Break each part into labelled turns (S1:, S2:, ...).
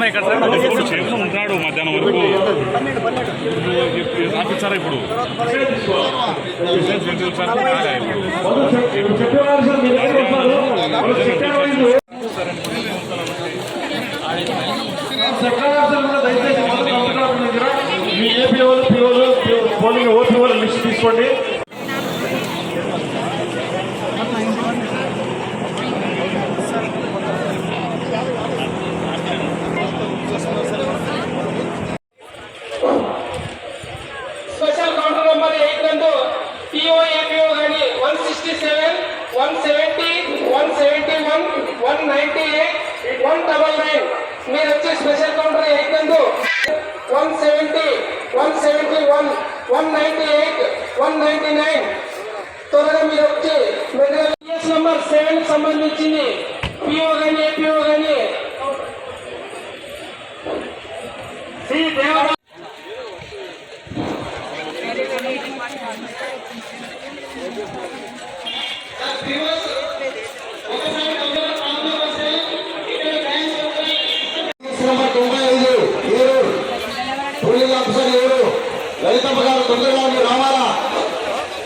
S1: Sir.
S2: ఇప్పుడు చేస్తూ ఉంటాడు మధ్యాహ్నం వరకు. రాపిస్తారా ఇప్పుడు.
S3: పోలింగ్ వాళ్ళ లిస్ట్ తీసుకోండి
S4: స్పెషల్ కౌంటర్ నెంబర్ ఎయిట్ రెండు పిఓ ఏపీఓ కానీ one sixty seven one seventy one seventy one one ninety eight one double nine మీరు వచ్చే స్పెషల్ కౌంటర్ ఎయిట్ రెండు one seventy one seventy one one ninety eight one ninety nine. త్వరగా మీరు వచ్చి PS number seven సంబంధించింది. PO కానీ APO కానీ Sri Devara
S5: number తొంభై ఐదు ఏలూరు పోలీస్ ఆఫీసర్ ఎవరు లలితమ్మ గారు తొందరగా మీరు రావాలా?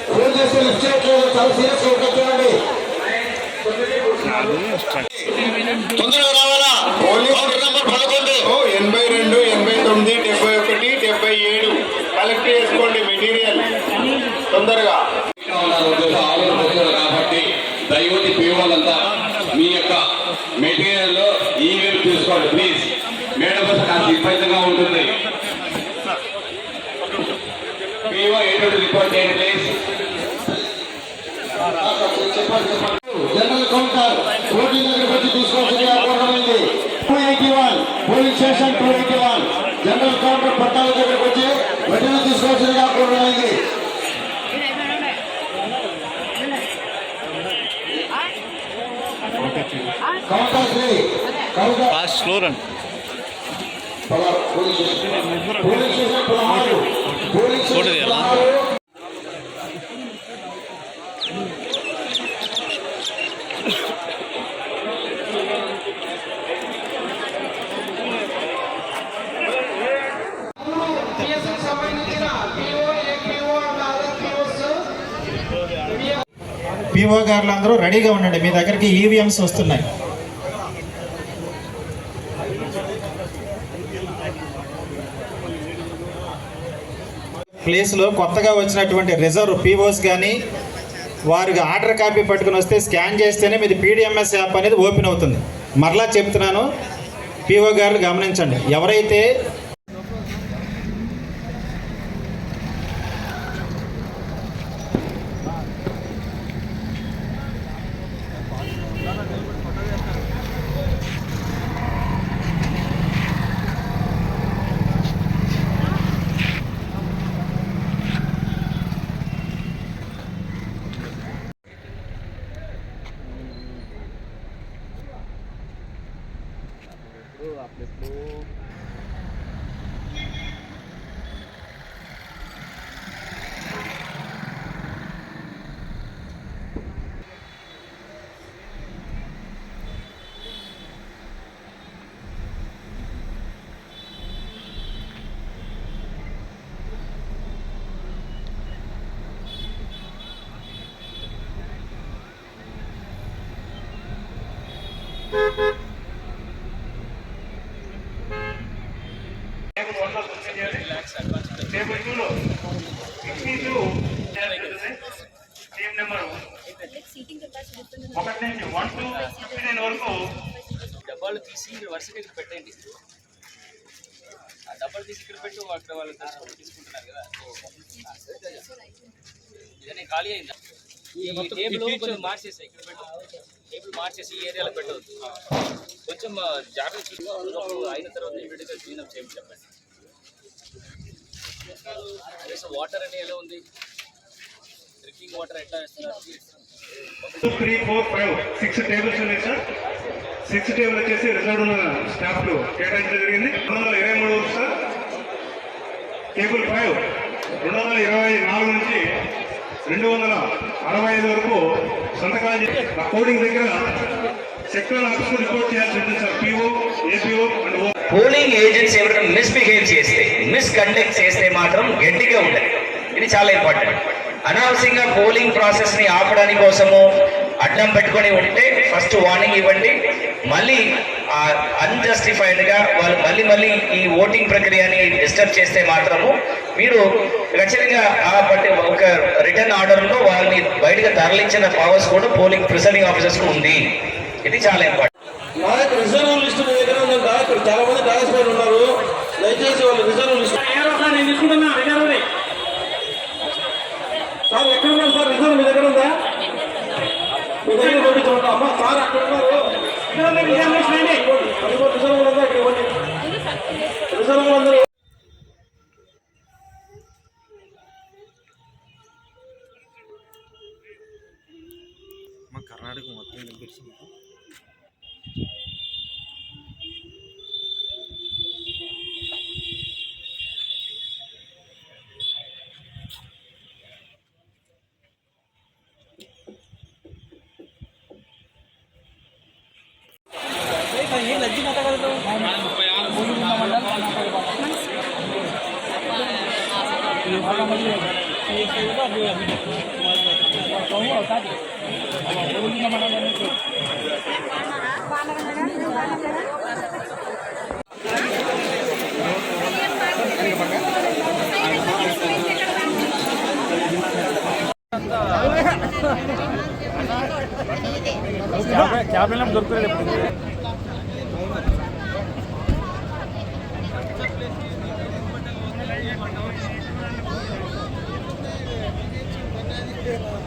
S5: ఫోన్ చేస్తే లిఫ్ట్ చేయట్లేదు చాలా సీరియస్గా చూడండి. తొందరగా రావాలా? పోలీస్ నెంబర్ పదకొండు. ఎనభై రెండు ఎనభై తొమ్మిది డెబ్బై ఒకటి డెబ్బై ఏడు. కలెక్ట్ చేసుకోండి మెటీరియల్. తొందరగా
S6: ఉన్నారు ఉద్యోగ ఆలోచన కాబట్టి దయవతి పీఓలంతా మీ యొక్క మెటీరియల్ ఈవెల్ తీసుకోండి ప్లీజ్ మేడం కోసం కాస్త ఇబ్బందిగా ఉంటుంది పీఓ ఏంటో రిపోర్ట్ చేయండి ప్లీజ్
S5: జనరల్ కౌంటర్ కోర్టు దగ్గరికి వచ్చి తీసుకోవాల్సింది అర్థమైంది two eighty one police station two eighty one general counter పట్టాల దగ్గరికి వచ్చి వెంటనే తీసుకోవాల్సింది అర్థమైంది counter three counter
S2: fast slow run
S5: పదహారు, పోలీస్ స్టేషన్ పోలీస్ స్టేషన్ పదహారు పోలీస్
S2: ఫోటో
S5: స్టేషన్
S2: తీయాలా?
S5: పదహారు
S4: పిఎస్కి సంబంధించిన PO APO and other POs
S7: PO గారులు అందరూ రెడీగా ఉండండి. మీ దగ్గరికి ఈవీఎంస్ వస్తున్నాయి. ప్లేస్లో కొత్తగా వచ్చినటువంటి రిజర్వ్ పీఓస్ కానీ వారికి ఆర్డర్ కాపీ పట్టుకుని వస్తే స్కాన్ చేస్తేనే మీది పీడిఎంఎస్ యాప్ అనేది ఓపెన్ అవుతుంది. మరలా చెప్తున్నాను పీఓ గారు గమనించండి. ఎవరైతే
S3: టేబుల్ టూలో సిక్స్టీ టూ టీమ్ నెంబర్ ఒకటి నుంచి వన్ టు ఫిఫ్టీ నైన్ వరకు
S1: డబ్బాలు తీసి వరుసగా ఇక్కడ పెట్టండి. ఆ డబ్బాలు తీసి ఇక్కడ పెట్టు అక్కడ వాళ్ళు తీసుకుంటూ తీసుకుంటున్నారు కదా. ఇదన్నీ ఖాళీ అయిందా? ఈ టేబుల్ కొంచెం మార్చేసి ఇక్కడ పెట్టు. టేబుల్ మార్చేసి ఈ ఏరియాలో పెట్టవద్దు కొంచెం జాగ్రత్త చూసి అయిన తర్వాత ఇమీడియట్గా క్లీనప్ చేయమని చెప్పండి. వాటర్ అనేది ఎలా ఉంది? డ్రింకింగ్ వాటర్ ఎట్లా
S3: సిక్స్ టేబుల్స్ ఉన్నాయి సార్. సిక్స్ టేబుల్ వచ్చేసి రిజర్వ్ ఉన్న స్టాఫ్లు కేటాయించడం జరిగింది. రెండు వందల ఇరవై మూడు సార్. టేబుల్ ఫైవ్ రెండు వందల ఇరవై నాలుగు నుంచి రెండు వందల అరవై ఐదు వరకు సంతకాలు చేసి ఆ కోడింగ్ దగ్గర సెక్టర్ ఆఫీస్ రిపోర్ట్ చేయాల్సి ఉంటుంది sir. PO APO and
S8: polling agents ఎవరైనా మిస్బిహేవ్ చేస్తే మిస్కండక్ట్ చేస్తే మాత్రం గట్టిగా ఉండదు ఇది చాలా ఇంపార్టెంట్ అనవసరంగా పోలింగ్ ప్రాసెస్ని ఆపడానికి కోసము అడ్డం పెట్టుకొని ఉంటే ఫస్ట్ వార్నింగ్ ఇవ్వండి. మళ్ళీ అన్జస్టిఫైడ్గా వాళ్ళు మళ్ళీ మళ్ళీ ఈ ఓటింగ్ ప్రక్రియని డిస్టర్బ్ చేస్తే మాత్రము మీరు ఖచ్చితంగా ఆ బట్టి ఒక రిటర్న్ ఆర్డర్లో వాళ్ళని బయటకు తరలించిన పవర్స్ కూడా పోలింగ్ ప్రిసైడింగ్ ఆఫీసర్స్కు ఉంది. ఇది చాలా ఇంపార్టెంట్
S9: రిజర్వ్ లిస్ట్ మీ దగ్గర ఉందంట. ఇక్కడ చాలా మంది డాన్స్ పైన ఉన్నారు. దయచేసి వాళ్ళ రిజర్వ్ లిస్ట్
S4: నేను తీసుకుంటున్నా? రిజర్వ్
S9: సార్ ఎక్కడ ఉన్నారు సార్? రిజర్వ్ మీ దగ్గర ఉందా? మీ దగ్గర పంపించమంటా అమ్మా సార్ అక్కడ ఉన్నారు. ముసలిమందరూ మా కర్ణాటక మొత్తం కనిపిస్తుంది క్యాబినెట్ దొరుకుతుంది Yeah.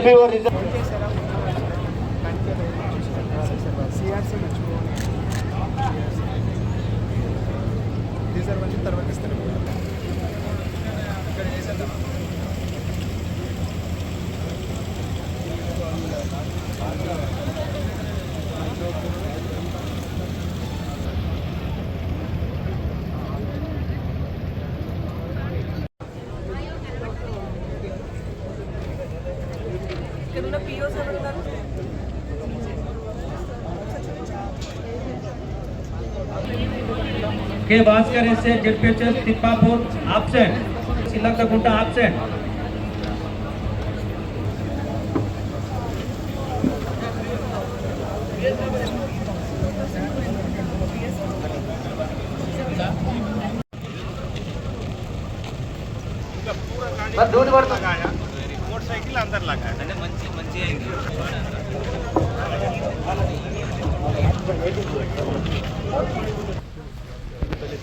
S9: రిజర్వ్ అందరూ ఏపీఓ రిజర్వ్
S10: ఇక్కడున్న
S11: K Bhaskar
S9: S A
S8: Z P H S
S9: Tippapur absent Srilanka ಗುಂಟ absent motor cycle अंदर लगा है मंची मंची आएँगे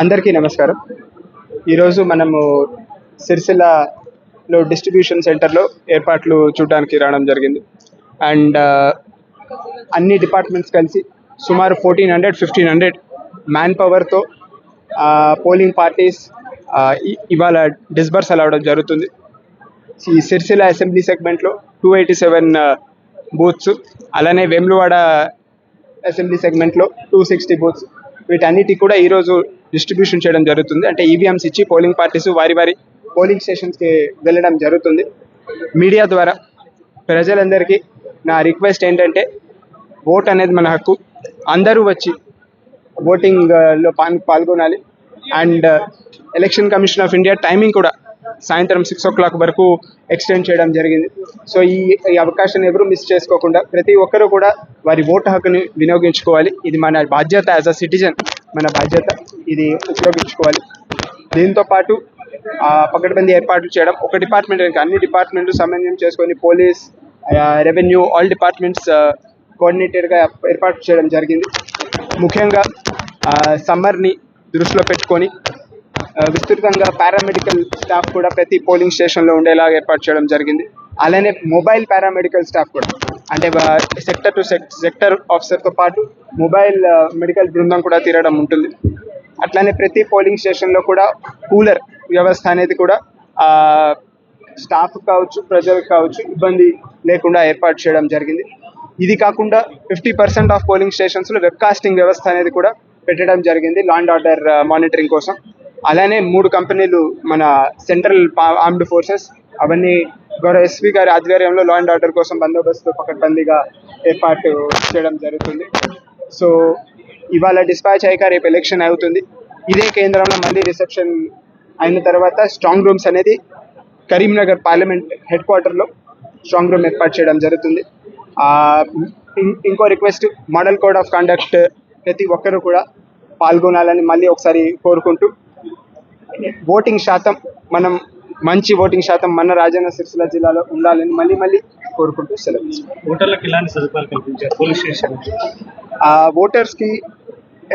S12: అందరికీ నమస్కారం. ఈరోజు మనము సిరిసిల్లలో డిస్ట్రిబ్యూషన్ సెంటర్లో ఏర్పాట్లు చూడడానికి రావడం జరిగింది. అండ్ అన్ని డిపార్ట్మెంట్స్ కలిసి సుమారు fourteen hundred fifteen hundred man పవర్తో polling parties ఇవాళ డిస్బర్సల్ అవ్వడం జరుగుతుంది. ఈ సిరిసిల్ల అసెంబ్లీ సెగ్మెంట్లో టూ ఎయిటీ సెవెన్ బూత్స్ అలానే వేములవాడ అసెంబ్లీ సెగ్మెంట్లో టూ సిక్స్టీ బూత్స్ వీటన్నిటి కూడా ఈరోజు డిస్ట్రిబ్యూషన్ చేయడం జరుగుతుంది. అంటే ఈవీఎంస్ ఇచ్చి పోలింగ్ పార్టీస్ వారి వారి పోలింగ్ స్టేషన్స్కి వెళ్ళడం జరుగుతుంది. మీడియా ద్వారా ప్రజలందరికీ నా రిక్వెస్ట్ ఏంటంటే ఓట్ అనేది మన హక్కు. అందరూ వచ్చి ఓటింగ్లో ఆ, పాల్గొనాలి. And election commission of India timing కూడా సాయంత్రం సిక్స్ ఓ క్లాక్ వరకు ఎక్స్టెండ్ చేయడం జరిగింది. సో ఈ ఈ అవకాశాన్ని ఎవరూ మిస్ చేసుకోకుండా ప్రతి ఒక్కరూ కూడా వారి ఓటు హక్కుని వినియోగించుకోవాలి. ఇది మన బాధ్యత యాజ్ అ సిటిజన్ మన బాధ్యత ఇది ఉపయోగించుకోవాలి. దీంతో పాటు ఆ, పకడ్బందీ ఏర్పాట్లు చేయడం ఒక డిపార్ట్మెంట్ అన్ని డిపార్ట్మెంట్లు సమన్వయం చేసుకొని పోలీస్ రెవెన్యూ ఆల్ డిపార్ట్మెంట్స్ కోఆర్డినేటెడ్గా ఏర్పాటు చేయడం జరిగింది. ముఖ్యంగా సమ్మర్ని దృష్టిలో పెట్టుకొని విస్తృతంగా పారామెడికల్ స్టాఫ్ కూడా ప్రతి పోలింగ్ స్టేషన్లో ఉండేలాగా ఏర్పాటు చేయడం జరిగింది. అలానే మొబైల్ పారామెడికల్ స్టాఫ్ కూడా. అంటే సెక్టర్ టు సెక్టర్ ఆఫీసర్తో పాటు మొబైల్ మెడికల్ బృందం కూడా తీరడం ఉంటుంది. అట్లానే ప్రతి పోలింగ్ స్టేషన్లో కూడా కూలర్ వ్యవస్థ అనేది కూడా స్టాఫ్ కావచ్చు ప్రజలకు కావచ్చు ఇబ్బంది లేకుండా ఏర్పాటు చేయడం జరిగింది. ఇది కాకుండా ఫిఫ్టీ పర్సెంట్ ఆఫ్ పోలింగ్ స్టేషన్స్లో వెబ్కాస్టింగ్ వ్యవస్థ అనేది కూడా పెట్టడం జరిగింది లాండ్ ఆర్డర్ మానిటరింగ్ కోసం. అలానే మూడు కంపెనీలు మన సెంట్రల్ ఆర్మ్డ్ ఫోర్సెస్ అవన్నీ గౌరవ ఎస్పీ గారి ఆధ్వర్యంలో లా అండ్ ఆర్డర్ కోసం బందోబస్తు పకడ్బందీగా ఏర్పాటు చేయడం జరుగుతుంది. సో ఇవాళ డిస్పాచ్ అయ్యాక రేపు ఎలక్షన్ అవుతుంది. ఇదే కేంద్రంలో మళ్ళీ రిసెప్షన్ అయిన తర్వాత స్ట్రాంగ్ రూమ్స్ అనేది కరీంనగర్ పార్లమెంట్ హెడ్ క్వార్టర్లో స్ట్రాంగ్ రూమ్ ఏర్పాటు చేయడం జరుగుతుంది. ఇం- ఇంకో request model code of conduct ప్రతి ఒక్కరూ కూడా పాల్గొనాలని మళ్ళీ ఒకసారి కోరుకుంటూ ఓటింగ్ శాతం మనం మంచి ఓటింగ్ శాతం మన రాజన్న సిరిసిల్ల జిల్లాలో ఉండాలని మళ్ళీ మళ్ళీ కోరుకుంటూ సెలవు.
S13: ఓటర్లకు ఎలాంటి సదుపాయాలు కల్పించారు? పోలీస్ స్టేషన్
S12: ఆ ఓటర్స్కి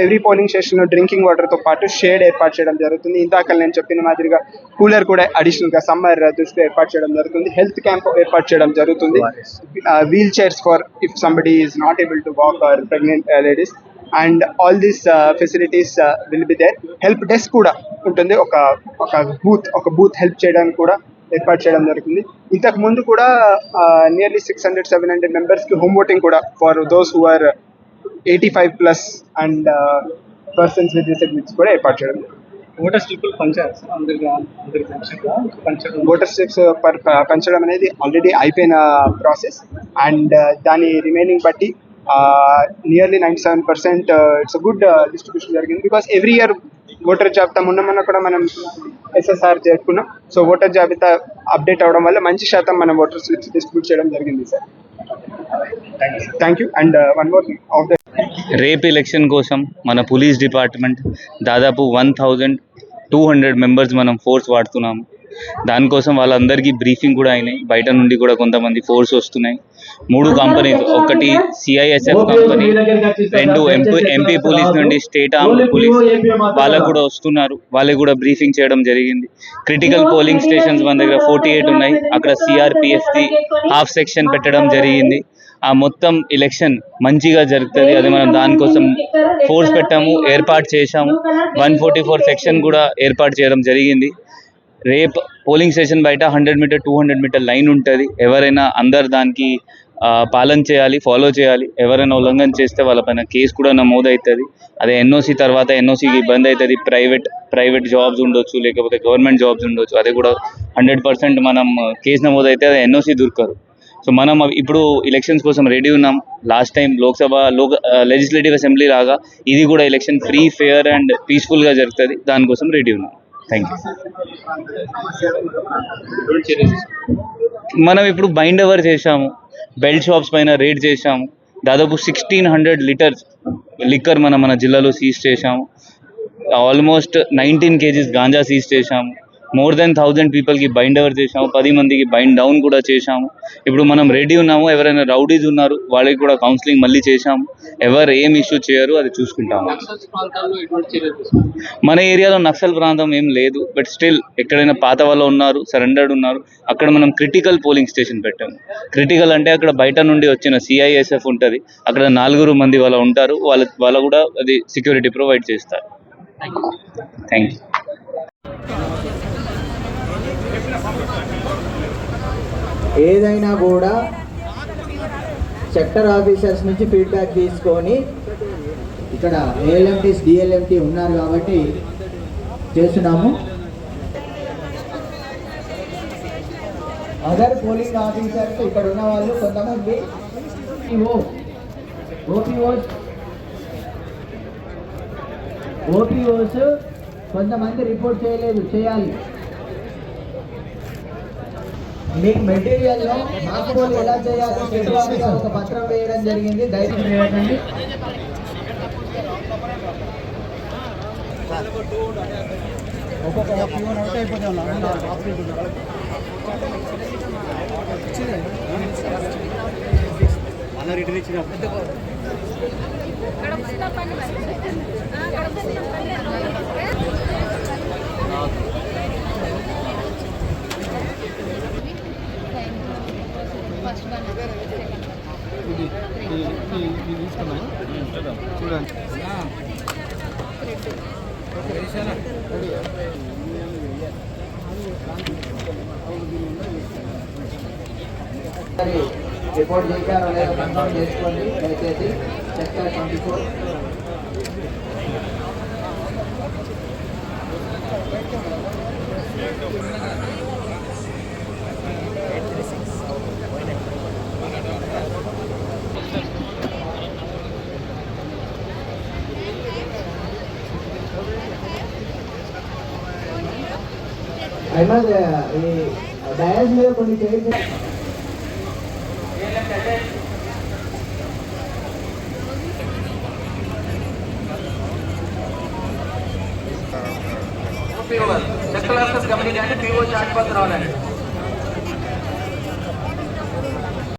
S12: ఎవ్రీ పోలింగ్ స్టేషన్లో డ్రింకింగ్ వాటర్తో పాటు షేడ్ ఏర్పాటు చేయడం జరుగుతుంది. ఇందాక నేను చెప్పిన మాదిరిగా కూలర్ కూడా అడిషనల్గా సమ్మర్ దృష్టిలో ఏర్పాటు చేయడం జరుగుతుంది. హెల్త్ క్యాంప్ ఏర్పాటు చేయడం జరుగుతుంది. Wheel chairs for if somebody is not able to walk or pregnant ladies and all these facilities will be there help desk కూడా ఉంటుంది. ఒక ఒక బూత్ ఒక బూత్ హెల్ప్ చేయడానికి కూడా ఏర్పాటు చేయడం జరుగుతుంది. ఇంతకు ముందు కూడా nearly six hundred seven hundred మెంబర్స్కి హోమ్ ఓటింగ్ కూడా for those who are eighty five plus and persons with disabilities కూడా ఏర్పాటు చేయడం
S13: ఓటర్ పంచారు పంచారు.
S12: ఓటర్ స్లిప్స్ పెంచడం అనేది ఆల్రెడీ అయిపోయిన ప్రాసెస్ అండ్ దాని రిమైనింగ్ బట్టి nearly ninety seven percent it's good distribution జరిగింది. బికాస్ ఎవ్రీ ఇయర్ ఓటర్ జాబితా మొన్న మొన్న కూడా మనం ఎస్ఎస్ఆర్ జరుపుకున్నాం సో ఓటర్ జాబితా అప్డేట్ అవడం వల్ల మంచి శాతం మనం ఓటర్ స్లిప్స్ డిస్ట్రిబ్యూట్ చేయడం జరిగింది sir thank you and one more of the
S14: rape election కోసం మన పోలీస్ డిపార్ట్మెంట్ దాదాపు one thousand two hundred members మనం ఫోర్స్ వాడుతున్నాము. దానికోసం వాళ్ళందరికీ బ్రీఫింగ్ కూడా అయినాయి. బయట నుండి కూడా కొంతమంది ఫోర్స్ వస్తున్నాయి. మూడు కంపెనీలు ఒకటి సిఐఎస్ఎఫ్ కంపెనీ రెండు ఎంపీ ఎంపీ పోలీస్ నుండి స్టేట్ ఆర్మ్ పోలీస్ వాళ్ళకు కూడా వస్తున్నారు. వాళ్ళకి కూడా బ్రీఫింగ్ చేయడం జరిగింది. క్రిటికల్ పోలింగ్ స్టేషన్స్ మన దగ్గర ఫోర్టీ ఎయిట్ ఉన్నాయి. అక్కడ సిఆర్పిఎఫ్ది హాఫ్ సెక్షన్ పెట్టడం జరిగింది. ఆ మొత్తం ఎలక్షన్ మంచిగా జరుగుతుంది. అది మనం దానికోసం ఫోర్స్ పెట్టాము ఏర్పాటు చేశాము. వన్ ఫార్టీ ఫోర్ సెక్షన్ కూడా ఏర్పాటు చేయడం జరిగింది. రేపు పోలింగ్ స్టేషన్ బయట hundred meter two hundred meter line ఉంటుంది. ఎవరైనా అందరు దానికి పాలన చేయాలి ఫాలో చేయాలి. ఎవరైనా ఉల్లంఘన చేస్తే వాళ్ళపైన కేసు కూడా నమోదు అవుతుంది అదే ఎన్ఓసి తర్వాత ఎన్ఓసికి ఇబ్బంది అవుతుంది ప్రైవేట్ ప్రైవేట్ జాబ్స్ ఉండొచ్చు లేకపోతే గవర్నమెంట్ జాబ్స్ ఉండొచ్చు. అది కూడా హండ్రెడ్ పర్సెంట్ మనం కేసు నమోదు అయితే అది ఎన్ఓసి దొరకదు. సో మనం ఇప్పుడు ఎలక్షన్స్ కోసం రెడీ ఉన్నాం. Last time Lok Sabha Lok legislative assembly లాగా ఇది కూడా ఎలక్షన్ ఫ్రీ ఫెయిర్ అండ్ పీస్ఫుల్గా జరుగుతుంది. దానికోసం రెడీ ఉన్నాం. థ్యాంక్ యూ మనం ఇప్పుడు బైండ్ ఎవర్ చేశాము బెల్ట్ షాప్స్ పైన రేడ్ చేశాము దాదాపు సిక్స్టీన్ హండ్రెడ్ లీటర్స్ లిక్కర్ మనం మన జిల్లాలో సీజ్ చేశాము. Almost nineteen KGs ganja seize చేశాము. మోర్ దెన్ థౌజండ్ పీపుల్కి బైండ్ ఎవర్ చేసాము పది మందికి బైండ్ డౌన్ కూడా చేశాము. ఇప్పుడు మనం రెడీ ఉన్నాము ఎవరైనా రౌడీస్ ఉన్నారు వాళ్ళకి కూడా కౌన్సిలింగ్ మళ్ళీ చేశాము. ఎవరు ఏం ఇష్యూ చేయరు అది చూసుకుంటాము. మన ఏరియాలో నక్సల్ ప్రాంతం ఏం లేదు బట్ స్టిల్ ఎక్కడైనా పాత వాళ్ళు ఉన్నారు సరెండర్డ్ ఉన్నారు అక్కడ మనం క్రిటికల్ పోలింగ్ స్టేషన్ పెట్టాము. క్రిటికల్ అంటే అక్కడ బయట నుండి వచ్చిన సిఐఎస్ఎఫ్ ఉంటుంది అక్కడ నలుగురు మంది వాళ్ళ ఉంటారు వాళ్ళ వాళ్ళ కూడా అది సెక్యూరిటీ ప్రొవైడ్ చేస్తారు. థ్యాంక్ యూ
S9: ఏదైనా కూడా సెక్టర్ ఆఫీసర్స్ నుంచి ఫీడ్బ్యాక్ తీసుకొని ఇక్కడ ఏఎల్ఎంటీస్ డిఎల్ఎంటీ ఉన్నారు కాబట్టి చేస్తున్నాము. అదర్ పోలింగ్ ఆఫీసర్స్ ఇక్కడ ఉన్న వాళ్ళు కొంతమంది ఓ ఓపీఓస్ ఓపీఓస్ కొంతమంది రిపోర్ట్ చేయలేదు చేయాలి. మీకు మెటీరియల్లో మాకు వాళ్ళు ఎలా చేయాలో చెప్పడానికి ఒక పత్రం వేయడం జరిగింది. దయచేసి వేయండి. రిపోర్ట్ చేశారో లేదో కన్ఫర్మ్ చేసుకోండి దయచేసి సెక్టర్ ట్వంటీ ఫోర్ అహ్మద్ ఈ డయాస్ మీద కొన్ని చేయించారు
S4: సెక్టర్ ఆఫీసర్స్ గమనించండి పీఓ చాట్ పత్రం రావాలండి.